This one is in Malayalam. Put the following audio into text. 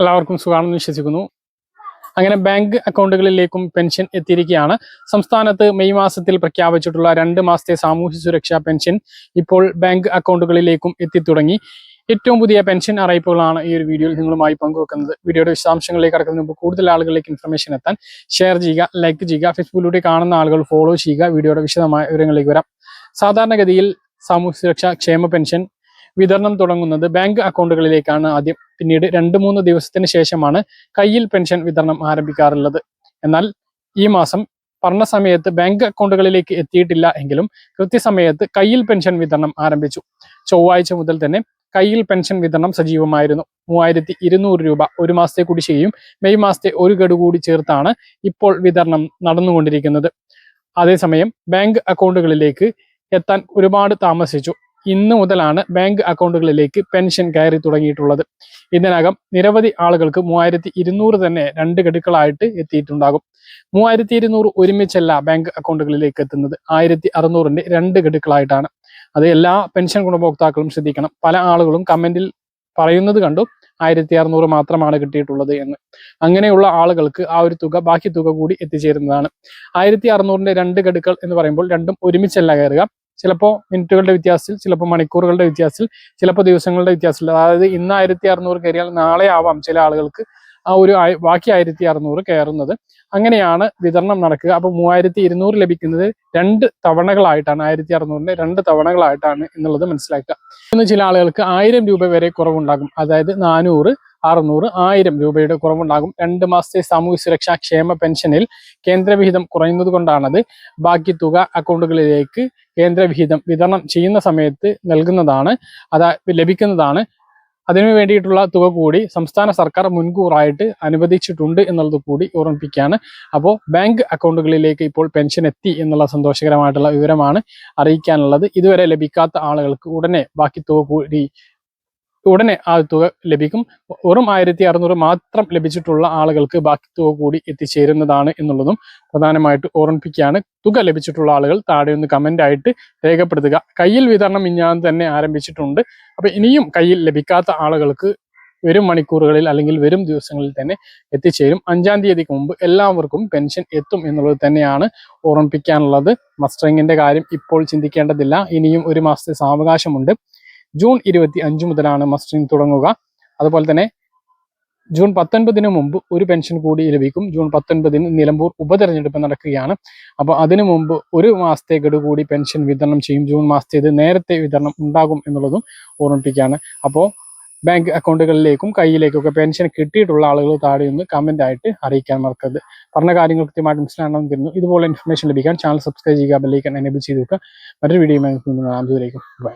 എല്ലാവർക്കും സുഖമാണെന്ന് വിശ്വസിക്കുന്നു. അങ്ങനെ ബാങ്ക് അക്കൗണ്ടുകളിലേക്കും പെൻഷൻ എത്തിയിരിക്കുകയാണ്. സംസ്ഥാനത്ത് മെയ് മാസത്തിൽ പ്രഖ്യാപിച്ചിട്ടുള്ള രണ്ട് മാസത്തെ സാമൂഹ്യ സുരക്ഷാ പെൻഷൻ ഇപ്പോൾ ബാങ്ക് അക്കൗണ്ടുകളിലേക്കും എത്തിത്തുടങ്ങി. ഏറ്റവും പുതിയ പെൻഷൻ അറിയിപ്പുകളാണ് ഈ ഒരു വീഡിയോയിൽ നിങ്ങളുമായി പങ്കുവെക്കുന്നത്. വീഡിയോയുടെ വിശദാംശങ്ങളിലേക്ക് കടക്കുന്നതിന് മുമ്പ് കൂടുതൽ ആളുകളിലേക്ക് ഇൻഫർമേഷൻ എത്താൻ ഷെയർ ചെയ്യുക ലൈക്ക് ചെയ്യുക ഫേസ്ബുക്കിലൂടെ കാണുന്ന ആളുകൾ ഫോളോ ചെയ്യുക. വീഡിയോയുടെ വിശദമായ വിവരങ്ങളിലേക്ക് വരാം. സാധാരണഗതിയിൽ സാമൂഹ്യ സുരക്ഷാ ക്ഷേമ പെൻഷൻ വിതരണം തുടങ്ങുന്നത് ബാങ്ക് അക്കൗണ്ടുകളിലേക്കാണ് ആദ്യം. പിന്നീട് രണ്ട് മൂന്ന് ദിവസത്തിന് ശേഷമാണ് കയ്യിൽ പെൻഷൻ വിതരണം ആരംഭിക്കാറുള്ളത്. എന്നാൽ ഈ മാസം പറഞ്ഞ സമയത്ത് ബാങ്ക് അക്കൗണ്ടുകളിലേക്ക് എത്തിയിട്ടില്ല എങ്കിലും കൃത്യസമയത്ത് കയ്യിൽ പെൻഷൻ വിതരണം ആരംഭിച്ചു. ചൊവ്വാഴ്ച മുതൽ തന്നെ കയ്യിൽ പെൻഷൻ വിതരണം സജീവമായിരുന്നു. മൂവായിരത്തി ഇരുന്നൂറ് രൂപ ഒരു മാസത്തെ ചെയ്യും മെയ് മാസത്തെ ഒരു ഗഡു കൂടി ചേർത്താണ് ഇപ്പോൾ വിതരണം നടന്നുകൊണ്ടിരിക്കുന്നത്. അതേസമയം ബാങ്ക് അക്കൗണ്ടുകളിലേക്ക് എത്താൻ ഒരുപാട് താമസിച്ചു. ഇന്ന് മുതലാണ് ബാങ്ക് അക്കൗണ്ടുകളിലേക്ക് പെൻഷൻ കയറി തുടങ്ങിയിട്ടുള്ളത്. ഇതിനകം നിരവധി ആളുകൾക്ക് മൂവായിരത്തി ഇരുന്നൂറ് തന്നെ രണ്ട് ഗഡുക്കളായിട്ട് എത്തിയിട്ടുണ്ടാകും. മൂവായിരത്തി ഇരുന്നൂറ് ഒരുമിച്ചല്ല ബാങ്ക് അക്കൗണ്ടുകളിലേക്ക് എത്തുന്നത്. ആയിരത്തി അറുന്നൂറിന്റെ രണ്ട് ഗഡുക്കളായിട്ടാണ്. അത് എല്ലാ പെൻഷൻ ഗുണഭോക്താക്കളും ശ്രദ്ധിക്കണം. പല ആളുകളും കമന്റിൽ പറയുന്നത് കണ്ടു ആയിരത്തി അറുന്നൂറ് മാത്രമാണ് കിട്ടിയിട്ടുള്ളത് എന്ന്. അങ്ങനെയുള്ള ആളുകൾക്ക് ആ ഒരു തുക ബാക്കി തുക കൂടി എത്തിച്ചേരുന്നതാണ്. ആയിരത്തി അറുന്നൂറിന്റെ രണ്ട് ഗഡുക്കൾ എന്ന് പറയുമ്പോൾ രണ്ടും ഒരുമിച്ചല്ല കയറുക. ചിലപ്പോൾ മിനിറ്റുകളുടെ വ്യത്യാസത്തിൽ ചിലപ്പോൾ മണിക്കൂറുകളുടെ വ്യത്യാസത്തിൽ ചിലപ്പോൾ ദിവസങ്ങളുടെ വ്യത്യാസത്തിൽ. അതായത് ഇന്ന് ആയിരത്തി അറുന്നൂറ് കയറിയാൽ നാളെ ആവാം ചില ആളുകൾക്ക്. ആ ഒരു ബാക്കി ആയിരത്തി അറുന്നൂറ് കയറുന്നത്. അങ്ങനെയാണ് വിതരണം നടക്കുക. അപ്പോൾ മൂവായിരത്തി ഇരുന്നൂറ് ലഭിക്കുന്നത് രണ്ട് തവണകളായിട്ടാണ്. ആയിരത്തി അറുന്നൂറിന്റെ രണ്ട് തവണകളായിട്ടാണ് എന്നുള്ളത് മനസ്സിലാക്കുക. ഇന്ന് ചില ആളുകൾക്ക് ആയിരം രൂപ വരെ കുറവുണ്ടാകും. അതായത് നാനൂറ് അറുന്നൂറ് ആയിരം രൂപയുടെ കുറവുണ്ടാകും. രണ്ട് മാസത്തെ സാമൂഹ്യ സുരക്ഷാ ക്ഷേമ പെൻഷനിൽ കേന്ദ്രവിഹിതം കുറയുന്നത് കൊണ്ടാണത് ബാക്കി തുക അക്കൗണ്ടുകളിലേക്ക് കേന്ദ്രവിഹിതം വിതരണം ചെയ്യുന്ന സമയത്ത് നൽകുന്നതാണ് അതാ ലഭിക്കുന്നതാണ്. അതിനു വേണ്ടിയിട്ടുള്ള തുക കൂടി സംസ്ഥാന സർക്കാർ മുൻകൂറായിട്ട് അനുവദിച്ചിട്ടുണ്ട് എന്നുള്ളത് കൂടി ഓർമ്മിപ്പിക്കുകയാണ്. അപ്പോൾ ബാങ്ക് അക്കൗണ്ടുകളിലേക്ക് ഇപ്പോൾ പെൻഷൻ എത്തി എന്നുള്ള സന്തോഷകരമായിട്ടുള്ള വിവരമാണ് അറിയിക്കാനുള്ളത്. ഇതുവരെ ലഭിക്കാത്ത ആളുകൾക്ക് ഉടനെ ബാക്കി തുക കൂടി ഉടനെ ആ തുക ലഭിക്കും. വെറും ആയിരത്തി അറുന്നൂറ് മാത്രം ലഭിച്ചിട്ടുള്ള ആളുകൾക്ക് ബാക്കി തുക കൂടി എത്തിച്ചേരുന്നതാണ് എന്നുള്ളതും പ്രധാനമായിട്ട് ഓർമ്മിപ്പിക്കുകയാണ്. തുക ലഭിച്ചിട്ടുള്ള ആളുകൾ താഴെ ഒന്ന് കമന്റ് ആയിട്ട് രേഖപ്പെടുത്തുക. കയ്യിൽ വിതരണം ഇഞ്ഞാൻ തന്നെ ആരംഭിച്ചിട്ടുണ്ട്. അപ്പൊ ഇനിയും കയ്യിൽ ലഭിക്കാത്ത ആളുകൾക്ക് വരും മണിക്കൂറുകളിൽ അല്ലെങ്കിൽ വരും ദിവസങ്ങളിൽ തന്നെ എത്തിച്ചേരും. അഞ്ചാം തീയതിക്ക് മുമ്പ് എല്ലാവർക്കും പെൻഷൻ എത്തും എന്നുള്ളത് തന്നെയാണ് ഓർമ്മിപ്പിക്കാനുള്ളത്. മസ്റ്ററിങ്ങിന്റെ കാര്യം ഇപ്പോൾ ചിന്തിക്കേണ്ടതില്ല. ഇനിയും ഒരു മാസത്തെ സാവകാശമുണ്ട്. ജൂൺ ഇരുപത്തി അഞ്ച് മുതലാണ് മസ്റ്ററിംഗ് തുടങ്ങുക. അതുപോലെ തന്നെ ജൂൺ പത്തൊൻപതിന് മുമ്പ് ഒരു പെൻഷൻ കൂടി ലഭിക്കും. ജൂൺ പത്തൊൻപതിന് നിലമ്പൂർ ഉപതെരഞ്ഞെടുപ്പ് നടക്കുകയാണ്. അപ്പോൾ അതിനു മുമ്പ് ഒരു മാസത്തെ ഗഡു കൂടി പെൻഷൻ വിതരണം ചെയ്യും. ജൂൺ മാസത്തേത് നേരത്തെ വിതരണം ഉണ്ടാകും എന്നുള്ളതും ഓർമ്മിപ്പിക്കുകയാണ്. അപ്പോൾ ബാങ്ക് അക്കൗണ്ടുകളിലേക്കും കയ്യിലേക്കൊക്കെ പെൻഷൻ കിട്ടിയിട്ടുള്ള ആളുകൾ താഴെ ഒന്ന് കമന്റ് ആയിട്ട് അറിയിക്കാൻ മറക്കരുത്. പറഞ്ഞ കാര്യങ്ങൾ കൃത്യമായിട്ട് മനസ്സിലാണെന്ന് തരുന്നു ഇതുപോലെ ഇൻഫർമേഷൻ ലഭിക്കാൻ ചാനൽ സബ്സ്ക്രൈബ് ചെയ്യുക ബെല്ലൈക്കൺ എനേബിൾ ചെയ്ത് വെക്കുക. മറ്റൊരു വീഡിയോ ബൈ